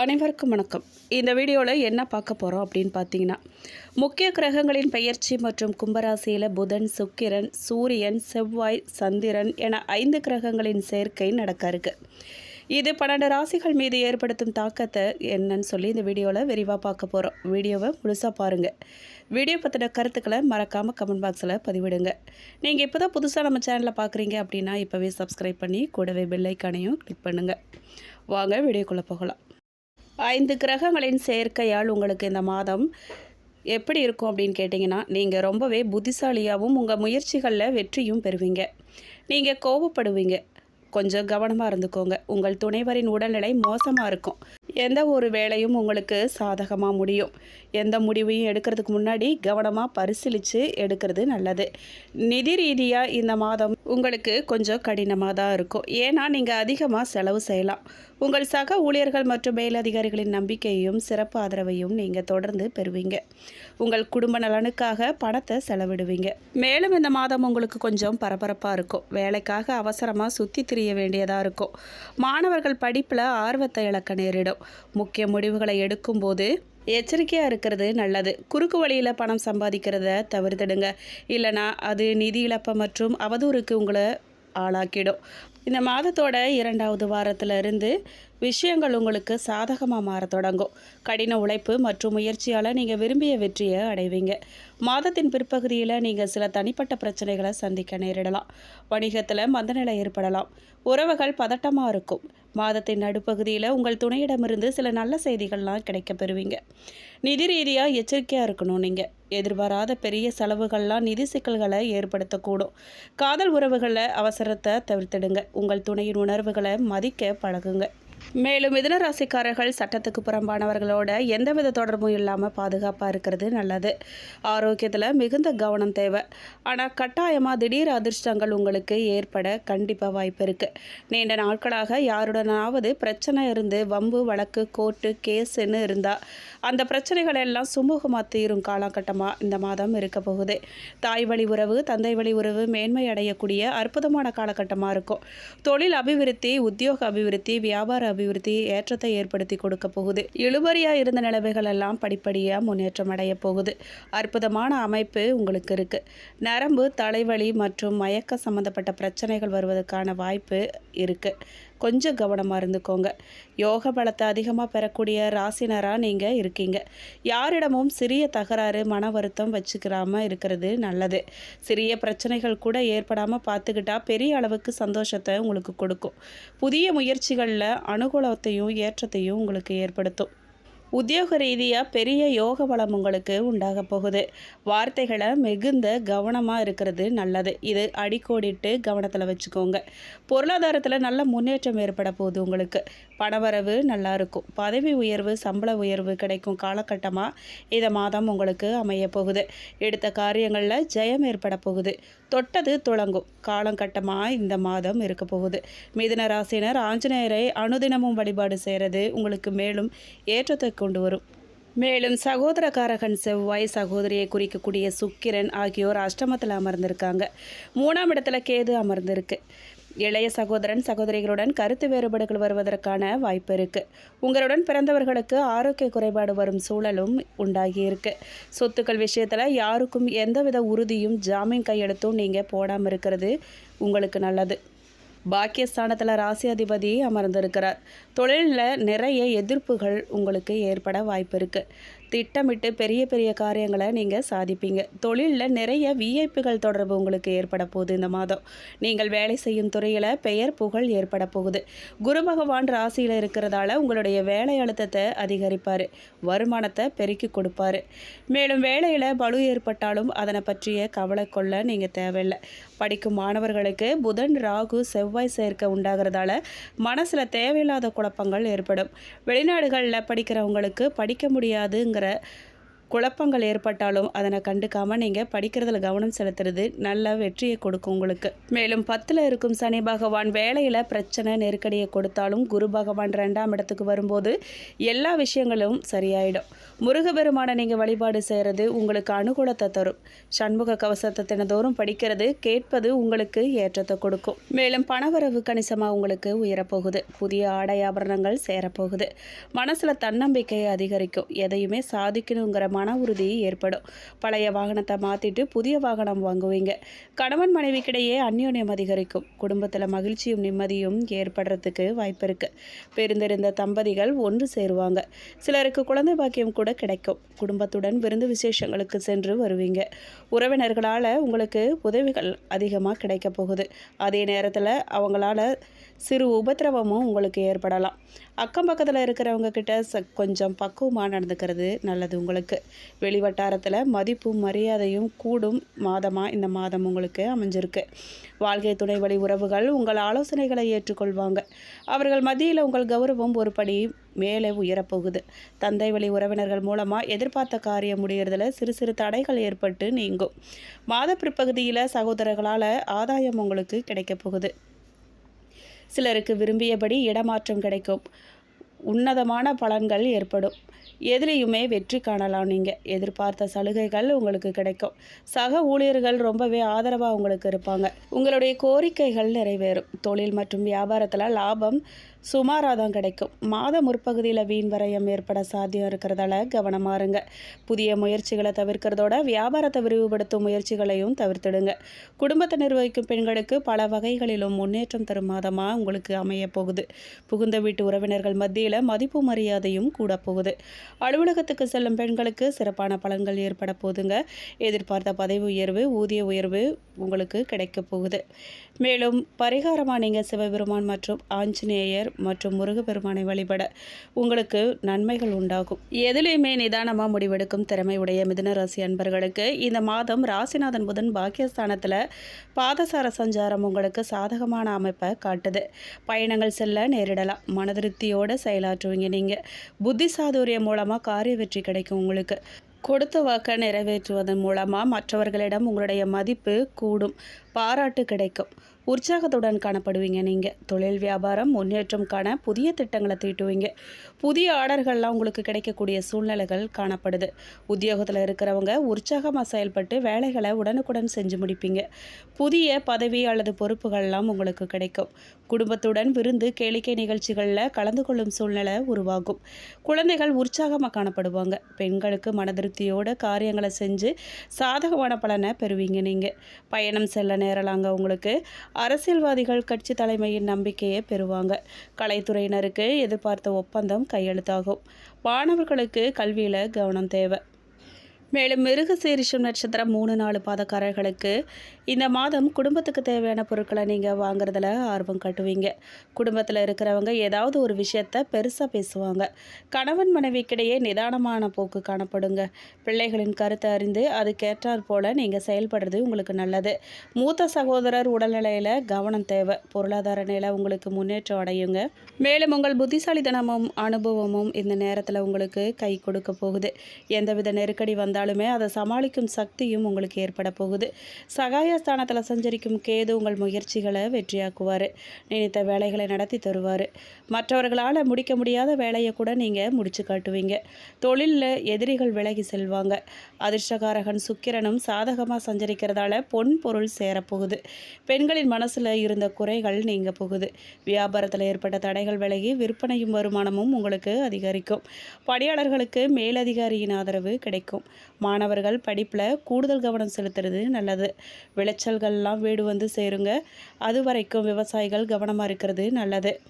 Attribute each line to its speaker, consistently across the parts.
Speaker 1: அனைவருக்கும் வணக்கம். இந்த வீடியோவில் என்ன பார்க்க போகிறோம் அப்படின்னு பார்த்தீங்கன்னா முக்கிய கிரகங்களின் பெயர்ச்சி மற்றும் கும்பராசியில் புதன் சுக்கிரன் சூரியன் செவ்வாய் சந்திரன் என ஐந்து கிரகங்களின் சேர்க்கை நடக்க இருக்குது இது பன்னெண்டு ராசிகள் மீது ஏற்படுத்தும் தாக்கத்தை என்னன்னு சொல்லி இந்த வீடியோவில் விரிவாக பார்க்க போகிறோம் வீடியோவை முழுசாக பாருங்கள் வீடியோ பற்றின கருத்துக்களை மறக்காமல் கமெண்ட் பாக்ஸில் பதிவிடுங்க. நீங்கள் இப்போ தான் புதுசாக நம்ம சேனலில் பார்க்குறீங்க அப்படின்னா இப்போவே சப்ஸ்கிரைப் பண்ணி கூடவே பெல்லைக்கானையும் கிளிக் பண்ணுங்கள் வாங்க வீடியோக்குள்ளே போகலாம். ஐந்து கிரகங்களின் சேர்க்கையால் உங்களுக்கு இந்த மாதம் எப்படி இருக்கும் அப்படின்னு கேட்டிங்கன்னா நீங்கள் ரொம்பவே புத்திசாலியாகவும் உங்கள் முயற்சிகளில் வெற்றியும் பெறுவீங்க. நீங்கள் கோபப்படுவீங்க. கொஞ்சம் கவனமாக இருந்துக்கோங்க. உங்கள் துணைவரின் உடல்நிலை மோசமாக இருக்கும். எந்த ஒரு வேலையும் உங்களுக்கு சாதகமாக முடியும். எந்த முடிவையும் எடுக்கிறதுக்கு முன்னாடி கவனமாக பரிசீலித்து எடுக்கிறது நல்லது. நிதி ரீதியாக இந்த மாதம் உங்களுக்கு கொஞ்சம் கடினமாக தான் இருக்கும். ஏன்னா நீங்கள் அதிகமாக செலவு செய்யலாம். உங்கள் சக ஊழியர்கள் மற்றும் மேலதிகாரிகளின் நம்பிக்கையையும் சிறப்பு ஆதரவையும் நீங்கள் தொடர்ந்து பெறுவீங்க. உங்கள் குடும்ப நலனுக்காக பணத்தை செலவிடுவீங்க. மேலும் இந்த மாதம் உங்களுக்கு கொஞ்சம் பரபரப்பாக இருக்கும். வேலைக்காக அவசரமாக சுற்றி திரிய வேண்டியதாக இருக்கும். மாணவர்கள் படிப்பில் ஆர்வத்தை இழக்க நேரிடும். முக்கிய முடிவுகளை எடுக்கும்போது எச்சரிக்கையாக இருக்கிறது நல்லது. குறுக்கு வழியில் பணம் சம்பாதிக்கிறத தவிர்த்திடுங்க. இல்லைனா அது நிதி இழப்பு மற்றும் அவதூறுக்கு உங்களை ஆளாக்கிடும். இந்த மாதத்தோட இரண்டாவது வாரத்தில் இருந்து விஷயங்கள் உங்களுக்கு சாதகமாக மாற தொடங்கும். கடின உழைப்பு மற்றும் முயற்சியால் நீங்கள் விரும்பிய வெற்றியை அடைவீங்க. மாதத்தின் பிற்பகுதியில் நீங்கள் சில தனிப்பட்ட பிரச்சனைகளை சந்திக்க நேரிடலாம். வணிகத்தில் மந்தநிலை ஏற்படலாம். உறவுகள் பதட்டமாக இருக்கும். மாதத்தின் நடுப்பகுதியில் உங்கள் துணையிடமிருந்து சில நல்ல செய்திகள்லாம் கிடைக்க பெறுவீங்க. நிதி ரீதியாக எச்சரிக்கையாக இருக்கணும் நீங்கள் எதிர்பாராத பெரிய செலவுகள்லாம் நிதி சிக்கல்களை ஏற்படுத்தக்கூடும். காதல் உறவுகளில் அவசரத்தை தவிர்த்திடுங்க. உங்கள் துணையின் உணர்வுகளை மதிக்க பழகுங்க. மேலும் மிதனராசிக்காரர்கள் சட்டத்துக்கு புறம்பானவர்களோட எந்தவித தொடர்பும் இல்லாமல் பாதுகாப்பாக இருக்கிறது நல்லது. ஆரோக்கியத்தில் மிகுந்த கவனம் தேவை. ஆனால் கட்டாயமாக திடீர் அதிர்ஷ்டங்கள் உங்களுக்கு ஏற்பட கண்டிப்பாக வாய்ப்பு இருக்குது நீண்ட நாட்களாக யாருடனாவது பிரச்சனை இருந்து வம்பு வழக்கு கோர்ட்டு கேஸுன்னு இருந்தால் அந்த பிரச்சனைகள் எல்லாம் சுமூகமாக தீரும் காலகட்டமாக இந்த மாதம் இருக்க போகுது. தாய் வழி உறவு தந்தை வழி உறவு மேன்மை அடையக்கூடிய அற்புதமான காலகட்டமாக இருக்கும். தொழில் அபிவிருத்தி உத்தியோக அபிவிருத்தி வியாபார அபிவிருத்தி ஏற்றத்தை ஏற்படுத்தி கொடுக்க போகுது. இழுபறியாக இருந்த நிலைமைகள் எல்லாம் படிப்படியாக முன்னேற்றம் அடைய போகுது. அற்புதமான அமைப்பு உங்களுக்கு இருக்கு. நரம்பு தலைவலி மற்றும் மயக்க சம்பந்தப்பட்ட பிரச்சனைகள் வருவதற்கான வாய்ப்பு இருக்கு. கொஞ்சம் கவனமாக இருந்துக்கோங்க. யோக பலத்தை அதிகமாக பெறக்கூடிய ராசினராக நீங்கள் இருக்கீங்க. யாரிடமும் சிறிய தகராறு மன வருத்தம் வச்சுக்கிறாமல் இருக்கிறது நல்லது. சிறிய பிரச்சனைகள் கூட ஏற்படாமல் பார்த்துக்கிட்டா பெரிய அளவுக்கு சந்தோஷத்தை உங்களுக்கு கொடுக்கும். புதிய முயற்சிகளில் அனுகூலத்தையும் ஏற்றத்தையும் உங்களுக்கு ஏற்படுத்தும். உத்தியோக ரீதியாக பெரிய யோக பலம் உங்களுக்கு உண்டாக போகுது. வார்த்தைகளை மிகுந்த கவனமாக இருக்கிறது நல்லது. இது அடிக்கோடிட்டு கவனத்தில் வச்சுக்கோங்க. பொருளாதாரத்தில் நல்ல முன்னேற்றம் ஏற்பட போகுது உங்களுக்கு. பணவரவு நல்லா இருக்கும். பதவி உயர்வு சம்பள உயர்வு கிடைக்கும் காலகட்டமாக இந்த மாதம் உங்களுக்கு அமைய போகுது. எடுத்த காரியங்களில் ஜெயம் ஏற்பட போகுது. தொட்டது துளங்கும். காலங்கட்டமாக இந்த மாதம் இருக்க போகுது. மிதுன ராசினர் ஆஞ்சநேயரை அனுதினமும் வழிபாடு செய்கிறது உங்களுக்கு மேலும் ஏற்றத்தை கொண்டு வரும். மேலும் சகோதரகாரகன் செவ்வாய் சகோதரியை குறிக்கக்கூடிய சுக்கிரன் ஆகியோர் அஷ்டமத்தில் அமர்ந்திருக்காங்க. மூணாம் இடத்துல கேது அமர்ந்திருக்கு. இளைய சகோதரன் சகோதரிகளுடன் கருத்து வேறுபாடுகள் வருவதற்கான வாய்ப்பு இருக்குது உங்களுடன் பிறந்தவர்களுக்கு ஆரோக்கிய குறைபாடு வரும் சூழலும் உண்டாகியிருக்கு சொத்துக்கள் விஷயத்தில் யாருக்கும் எந்தவித உறுதியும் ஜாமீன் கையெழுத்தும் நீங்கள் போடாமல் இருக்கிறது உங்களுக்கு நல்லது. பாக்கியஸ்தானத்தில் ராசி அதிபதி அமர்ந்திருக்கிறார். தொழிலில் நிறைய எதிர்ப்புகள் உங்களுக்கு ஏற்பட வாய்ப்பு இருக்குது திட்டமிட்டு பெரிய பெரிய காரியங்களை நீங்கள் சாதிப்பீங்க. தொழிலில் நிறைய விஐப்புகள் தொடர்பு உங்களுக்கு ஏற்பட போகுது இந்த மாதம். நீங்கள் வேலை செய்யும் துறையில் பெயர் புகழ் ஏற்பட போகுது. குரு பகவான் ராசியில் இருக்கிறதால உங்களுடைய வேலை அழுத்தத்தை அதிகரிப்பார். வருமானத்தை பெருக்கி கொடுப்பாரு. மேலும் வேலையில் பலு ஏற்பட்டாலும் அதனை பற்றிய கவலை கொள்ள நீங்கள் தேவையில்லை. படிக்கும் மாணவர்களுக்கு புதன் ராகு செவ்வாய் சேர்க்க உண்டாகிறதால மனசில் தேவையில்லாத குழப்பங்கள் ஏற்படும். வெளிநாடுகளில் படிக்கிறவங்களுக்கு படிக்க முடியாதுங்கிற it. குழப்பங்கள் ஏற்பட்டாலும் அதனை கண்டுக்காமல் நீங்கள் படிக்கிறதுல கவனம் செலுத்துறது நல்ல வெற்றியை கொடுக்கும் உங்களுக்கு. மேலும் பத்தில் இருக்கும் சனி பகவான் வேலையில் பிரச்சனை நெருக்கடியை கொடுத்தாலும் குரு பகவான் ரெண்டாம் இடத்துக்கு வரும்போது எல்லா விஷயங்களும் சரியாயிடும். முருகபெருமானை நீங்கள் வழிபாடு செய்கிறது உங்களுக்கு அனுகூலத்தை தரும். சண்முக கவசத்தை தினதோறும் படிக்கிறது கேட்பது உங்களுக்கு ஏற்றத்தை கொடுக்கும். மேலும் பணவரவு கணிசமாக உங்களுக்கு உயரப்போகுது. புதிய ஆடை ஆபரணங்கள் சேரப்போகுது. மனசில் தன்னம்பிக்கை அதிகரிக்கும். எதையுமே சாதிக்கணுங்கிற மன உறுதி ஏற்படும். பழைய வாகனத்தை மாற்றிட்டு புதிய வாகனம் வாங்குவீங்க. கணவன் மனைவிக்கிடையே அந்யோன்யம் அதிகரிக்கும். குடும்பத்தில் மகிழ்ச்சியும் நிம்மதியும் ஏற்படுறதுக்கு வாய்ப்பு இருக்குது பெருந்திருந்த தம்பதிகள் ஒன்று சேருவாங்க. சிலருக்கு குழந்தை பாக்கியம் கூட கிடைக்கும். குடும்பத்துடன் விருந்து விசேஷங்களுக்கு சென்று வருவீங்க. உறவினர்களால் உங்களுக்கு உதவிகள் அதிகமாக கிடைக்க போகுது. அதே நேரத்தில் அவங்களால சிறு உபத்திரவமும் உங்களுக்கு ஏற்படலாம். அக்கம் பக்கத்தில் இருக்கிறவங்க கிட்ட ச கொஞ்சம் பக்குவமாக நடந்துக்கிறது நல்லது உங்களுக்கு. வெளிவட்டாரத்தில் மதிப்பும் மரியாதையும் கூடும் மாதமாக இந்த மாதம் உங்களுக்கு அமைஞ்சிருக்கு. வாழ்க்கை துணை வழி உறவுகள் உங்கள் ஆலோசனைகளை ஏற்றுக்கொள்வாங்க. அவர்கள் மத்தியில் உங்கள் கௌரவம் ஒரு படி மேலே உயரப்போகுது. தந்தை வழி உறவினர்கள் மூலமாக எதிர்பார்த்த காரியம் முடிகிறதுல சிறு சிறு தடைகள் ஏற்பட்டு நீங்கும். மாத பிற்பகுதியில் சகோதரர்களால் ஆதாயம் உங்களுக்கு கிடைக்கப் போகுது. சிலருக்கு விரும்பியபடி இடமாற்றம் கிடைக்கும். உன்னதமான பலன்கள் ஏற்படும். எதுலேயுமே வெற்றி காணலாம் நீங்கள் எதிர்பார்த்த சலுகைகள் உங்களுக்கு கிடைக்கும். சக ஊழியர்கள் ரொம்பவே ஆதரவாக உங்களுக்கு இருப்பாங்க. உங்களுடைய கோரிக்கைகள் நிறைவேறும். தொழில் மற்றும் வியாபாரத்தில் லாபம் சுமாராக தான் கிடைக்கும். மாத முற்பகுதியில் வீண் வரையம் ஏற்பட சாத்தியம் இருக்கிறதால கவனமாக இருங்க. புதிய முயற்சிகளை தவிர்க்கிறதோட வியாபாரத்தை விரிவுபடுத்தும் முயற்சிகளையும் தவிர்த்துடுங்க. குடும்பத்தை நிர்வகிக்கும் பெண்களுக்கு பல வகைகளிலும் முன்னேற்றம் தரும் மாதமாக உங்களுக்கு அமைய போகுது. புகுந்த வீட்டு உறவினர்கள் மத்தியில் மதிப்பு மரியாதையும் கூட போகுது. அலுவலகத்துக்கு செல்லும் பெண்களுக்கு சிறப்பான பலன்கள் ஏற்பட போகுதுங்க எதிர்பார்த்த பதவி உயர்வு ஊதிய உயர்வு உங்களுக்கு கிடைக்க போகுது. மேலும் பரிகாரமாக நீங்கள் சிவபெருமான் மற்றும் ஆஞ்சநேயர் மற்றும் முருகப்பெருமானை வழிபட உங்களுக்கு நன்மைகள் உண்டாகும். எதிலையுமே நிதானமாக முடிவெடுக்கும் திறமை உடைய மிதுன ராசி அன்பர்களுக்கு இந்த மாதம் ராசிநாதன் புதன் பாக்கியஸ்தானத்தில் பாதசார சஞ்சாரம் உங்களுக்கு சாதகமான அமைப்பை காட்டுது. பயணங்கள் செல்ல நேரிடலாம். மனதிருப்தியோடு செயலாற்றுவீங்க நீங்கள் புத்தி சாதுரியம் மூலமாக காரிய வெற்றி கிடைக்கும் உங்களுக்கு. கொடுத்த வாக்கை நிறைவேற்றுவதன் மூலமாக மற்றவர்களிடம் உங்களுடைய மதிப்பு கூடும். பாராட்டு கிடைக்கும். உற்சாகத்துடன் காணப்படுவீங்க நீங்கள் தொழில் வியாபாரம் முன்னேற்றம் காண புதிய திட்டங்களை தீட்டுவீங்க. புதிய ஆர்டர்கள்லாம் உங்களுக்கு கிடைக்கக்கூடிய சூழ்நிலைகள் காணப்படுது. உத்தியோகத்தில் இருக்கிறவங்க உற்சாகமாக செயல்பட்டு வேலைகளை உடனுக்குடன் செஞ்சு முடிப்பீங்க. புதிய பதவி அல்லது பொறுப்புகள்லாம் உங்களுக்கு கிடைக்கும். குடும்பத்துடன் விருந்து கேளிக்கை நிகழ்ச்சிகளில் கலந்து கொள்ளும் சூழ்நிலை உருவாகும். குழந்தைகள் உற்சாகமாக காணப்படுவாங்க. பெண்களுக்கு மனதிருப்தியோட காரியங்களை செஞ்சு சாதகமான பலனை பெறுவீங்க நீங்கள் பயணம் செல்ல நேரலாங்க உங்களுக்கு. அரசியல்வாதிகள் கட்சி தலைமையின் நம்பிக்கையை பெறுவாங்க. கலைத்துறையினருக்கு எதிர்பார்த்த ஒப்பந்தம் கையெழுத்தாகும். மாணவர்களுக்கு கல்வியில் கவனம் தேவை. மேலும் மிருக சீரிஷம் நட்சத்திரம் மூணு நாலு பாதக்காரர்களுக்கு இந்த மாதம் குடும்பத்துக்கு தேவையான பொருட்களை நீங்கள் வாங்குறதுல ஆர்வம் காட்டுவீங்க. குடும்பத்தில் இருக்கிறவங்க ஏதாவது ஒரு விஷயத்த பெருசாக பேசுவாங்க. கணவன் மனைவிக்கிடையே நிதானமான போக்கு காணப்படுங்க. பிள்ளைகளின் கருத்தை அறிந்து அதுக்கேற்றாற் போல் நீங்கள் செயல்படுறது உங்களுக்கு நல்லது. மூத்த சகோதரர் உடல்நிலையில் கவனம் தேவை. பொருளாதார நிலை உங்களுக்கு முன்னேற்றம் அடையுங்க. மேலும் உங்கள் புத்திசாலித்தனமும் அனுபவமும் இந்த நேரத்தில் உங்களுக்கு கை கொடுக்க போகுது. எந்தவித நெருக்கடி வந்தால் அதை சமாளிக்கும் சக்தியும் உங்களுக்கு ஏற்பட போகுது. சகாயஸ்தானத்தில் சஞ்சரிக்கும் கேது உங்கள் முயற்சிகளை வெற்றியாக்குவார். நினைத்த வேலைகளை நடத்தி தருவார். மற்றவர்களால் முடிக்க முடியாத வேலையை கூட நீங்கள் முடிச்சு காட்டுவீங்க. தொழிலில் எதிரிகள் விலகி செல்வாங்க. அதிர்ஷ்டகாரகன் சுக்கிரனும் சாதகமாக சஞ்சரிக்கிறதால பொன் பொருள் சேரப்போகுது பெண்களின் மனசில் இருந்த குறைகள் நீங்க போகுது. வியாபாரத்தில் ஏற்பட்ட தடைகள் விலகி விற்பனையும் வருமானமும் உங்களுக்கு அதிகரிக்கும். பணியாளர்களுக்கு மேலதிகாரியின் ஆதரவு கிடைக்கும். மாணவர்கள் படிப்பில் கூடுதல் கவனம் செலுத்துறது நல்லது. விளைச்சல்கள்லாம் வீடு வந்து சேருங்க. அது வரைக்கும் விவசாயிகள் கவனமாக இருக்கிறது நல்லது.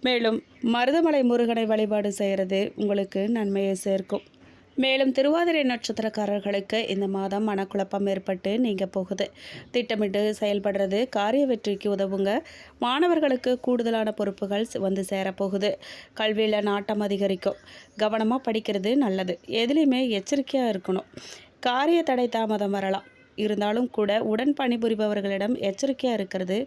Speaker 1: மேலும் மருதமலை முருகனை வழிபாடு செய்கிறது உங்களுக்கு நன்மையை சேர்க்கும். மேலும் திருவாதிரை நட்சத்திரக்காரர்களுக்கு இந்த மாதம் மனக்குழப்பம் ஏற்பட்டு நீங்கள் போகுது. திட்டமிட்டு செயல்படுறது காரிய வெற்றிக்கு உதவுங்க. மாணவர்களுக்கு கூடுதலான பொறுப்புகள் வந்து சேரப்போகுது. கல்வியில் நாட்டம் அதிகரிக்கும். கவனமாக படிக்கிறது நல்லது. எதுலேயுமே எச்சரிக்கையாக இருக்கணும். காரிய தடை தாமதம் வரலாம். இருந்தாலும் கூட உடன் பணிபுரிபவர்களிடம் எச்சரிக்கையாக இருக்கிறது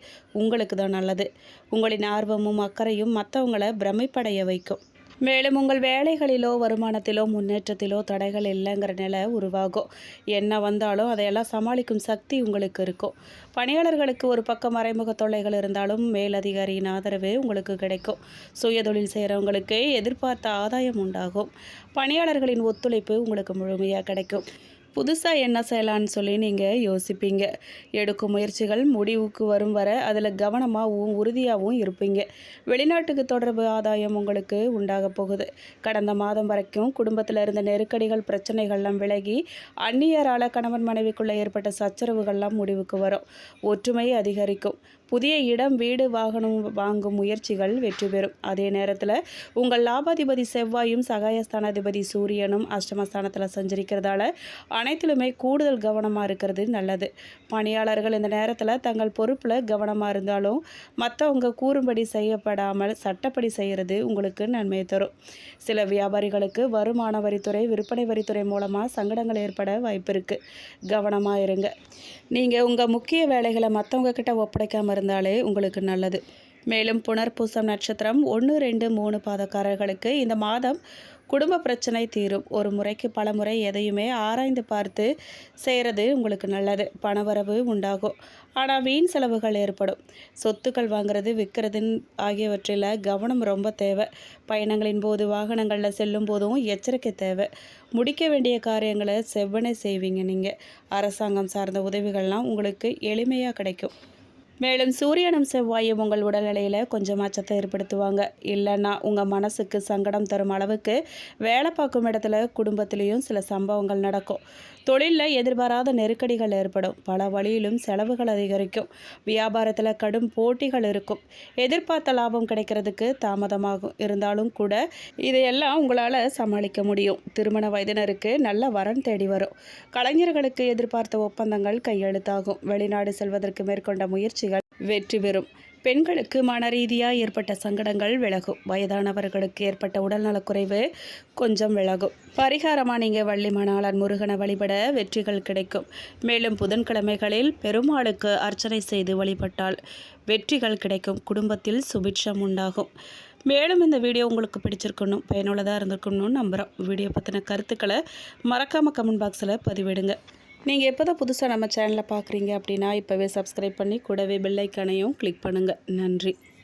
Speaker 1: உங்களுக்கு தான் நல்லது. உங்களின் ஆர்வமும் அக்கறையும் மற்றவங்களை பிரமிப்படைய வைக்கும். மேலும் உங்கள் வேலைகளிலோ வருமானத்திலோ முன்னேற்றத்திலோ தடைகள் இல்லைங்கிற நிலை உருவாகும். என்ன வந்தாலும் அதையெல்லாம் சமாளிக்கும் சக்தி உங்களுக்கு இருக்கும். பணியாளர்களுக்கு ஒரு பக்கம் மறைமுக தொல்லைகள் இருந்தாலும் மேலதிகாரியின் ஆதரவு உங்களுக்கு கிடைக்கும். சுயதொழில் செய்கிறவங்களுக்கு எதிர்பார்த்த ஆதாயம் உண்டாகும். பணியாளர்களின் ஒத்துழைப்பு உங்களுக்கு முழுமையாக கிடைக்கும். புதுசாக என்ன செய்யலான்னு சொல்லி நீங்கள் யோசிப்பீங்க. எடுக்கும் முயற்சிகள் முடிவுக்கு வரும் வர அதில் கவனமாகவும் உறுதியாகவும் இருப்பீங்க. வெளிநாட்டுக்கு தொடர்பு ஆதாயம் உங்களுக்கு உண்டாக போகுது. கடந்த மாதம் வரைக்கும் குடும்பத்தில் இருந்த நெருக்கடிகள் பிரச்சனைகள்லாம் விலகி அந்நியரால் கணவன் மனைவிக்குள்ளே ஏற்பட்ட சச்சரவுகள்லாம் முடிவுக்கு வரும். ஒற்றுமை அதிகரிக்கும். புதிய இடம் வீடு வாகனம் வாங்கும் முயற்சிகள் வெற்றி பெறும். அதே நேரத்தில் உங்கள் லாபாதிபதி செவ்வாயும் சகாயஸ்தானாதிபதி சூரியனும் அஷ்டமஸ்தானத்தில் சஞ்சரிக்கிறதால அனைத்திலுமே கூடுதல் கவனமாக இருக்கிறது நல்லது. பணியாளர்கள் இந்த நேரத்தில் தங்கள் பொறுப்பில் கவனமாக இருந்தாலும் மற்றவங்க கூறும்படி செய்யப்படாமல் சட்டப்படி செய்கிறது உங்களுக்கு நன்மையை தரும். சில வியாபாரிகளுக்கு வருமான வரித்துறை விற்பனை வரித்துறை மூலமாக சங்கடங்கள் ஏற்பட வாய்ப்பு இருக்குது கவனமாக இருங்க. நீங்கள் உங்கள் முக்கிய வேலைகளை மற்றவங்க கிட்ட ஒப்படைக்காமல் இருந்தாலே உங்களுக்கு நல்லது. மேலும் புனர்பூசம் நட்சத்திரம் ஒன்று ரெண்டு மூணு பாதக்காரர்களுக்கு இந்த மாதம் குடும்ப பிரச்சனை தீரும். ஒரு முறைக்கு பல முறை எதையுமே ஆராய்ந்து பார்த்து செய்கிறது உங்களுக்கு நல்லது. பணவரவு உண்டாகும். ஆனால் வீண் செலவுகள் ஏற்படும். சொத்துக்கள் வாங்குறது விற்கிறதுன்னு ஆகியவற்றில் கவனம் ரொம்ப தேவை. பயணங்களின் போது வாகனங்களில் செல்லும் போதும் எச்சரிக்கை தேவை. முடிக்க வேண்டிய காரியங்களை செவ்வனே செய்வீங்க நீங்கள் அரசாங்கம் சார்ந்த உதவிகள்லாம் உங்களுக்கு எளிமையாக கிடைக்கும். மேலும் சூரியனும் செவ்வாயும் உங்கள் உடல்நிலையில் கொஞ்சம் அச்சத்தை ஏற்படுத்துவாங்க. இல்லைன்னா உங்கள் மனசுக்கு சங்கடம் தரும் அளவுக்கு வேலை பார்க்கும் இடத்துல குடும்பத்திலையும் சில சம்பவங்கள் நடக்கும். தொழிலில் எதிர்பாராத நெருக்கடிகள் ஏற்படும். பல வழியிலும் செலவுகள் அதிகரிக்கும். வியாபாரத்தில் கடும் போட்டிகள் இருக்கும். எதிர்பார்த்த லாபம் கிடைக்கிறதுக்கு தாமதமாகும் இருந்தாலும் கூட இதையெல்லாம் உங்களால் சமாளிக்க முடியும். திருமண வயதினருக்கு நல்ல வரன் தேடி வரும். கலைஞர்களுக்கு எதிர்பார்த்த ஒப்பந்தங்கள் கையெழுத்தாகும். வெளிநாடு செல்வதற்கு மேற்கொண்ட முயற்சிகள் வெற்றி பெறும். பெண்களுக்கு மன ரீதியாக ஏற்பட்ட சங்கடங்கள் விலகும். வயதானவர்களுக்கு ஏற்பட்ட உடல்நலக்குறைவு கொஞ்சம் விலகும். பரிகாரமாக நீங்கள் வள்ளி மணாளன் முருகனை வழிபட வெற்றிகள் கிடைக்கும். மேலும் புதன்கிழமைகளில் பெருமாளுக்கு அர்ச்சனை செய்து வழிபட்டால் வெற்றிகள் கிடைக்கும். குடும்பத்தில் சுபிட்சம் உண்டாகும். மேலும் இந்த வீடியோ உங்களுக்கு பிடிச்சிருக்கணும் பயனுள்ளதாக இருந்திருக்கணும்னு நம்புகிறோம் வீடியோ பற்றின கருத்துக்களை மறக்காமல் கமெண்ட் பாக்ஸில் பதிவிடுங்க. நீங்கள் எப்போ தான் புதுசாக நம்ம சேனலை பார்க்குறீங்க அப்படின்னா இப்போவே சப்ஸ்கிரைப் பண்ணி கூடவே பெல்லைக்கானையும் கிளிக் பண்ணுங்கள் நன்றி.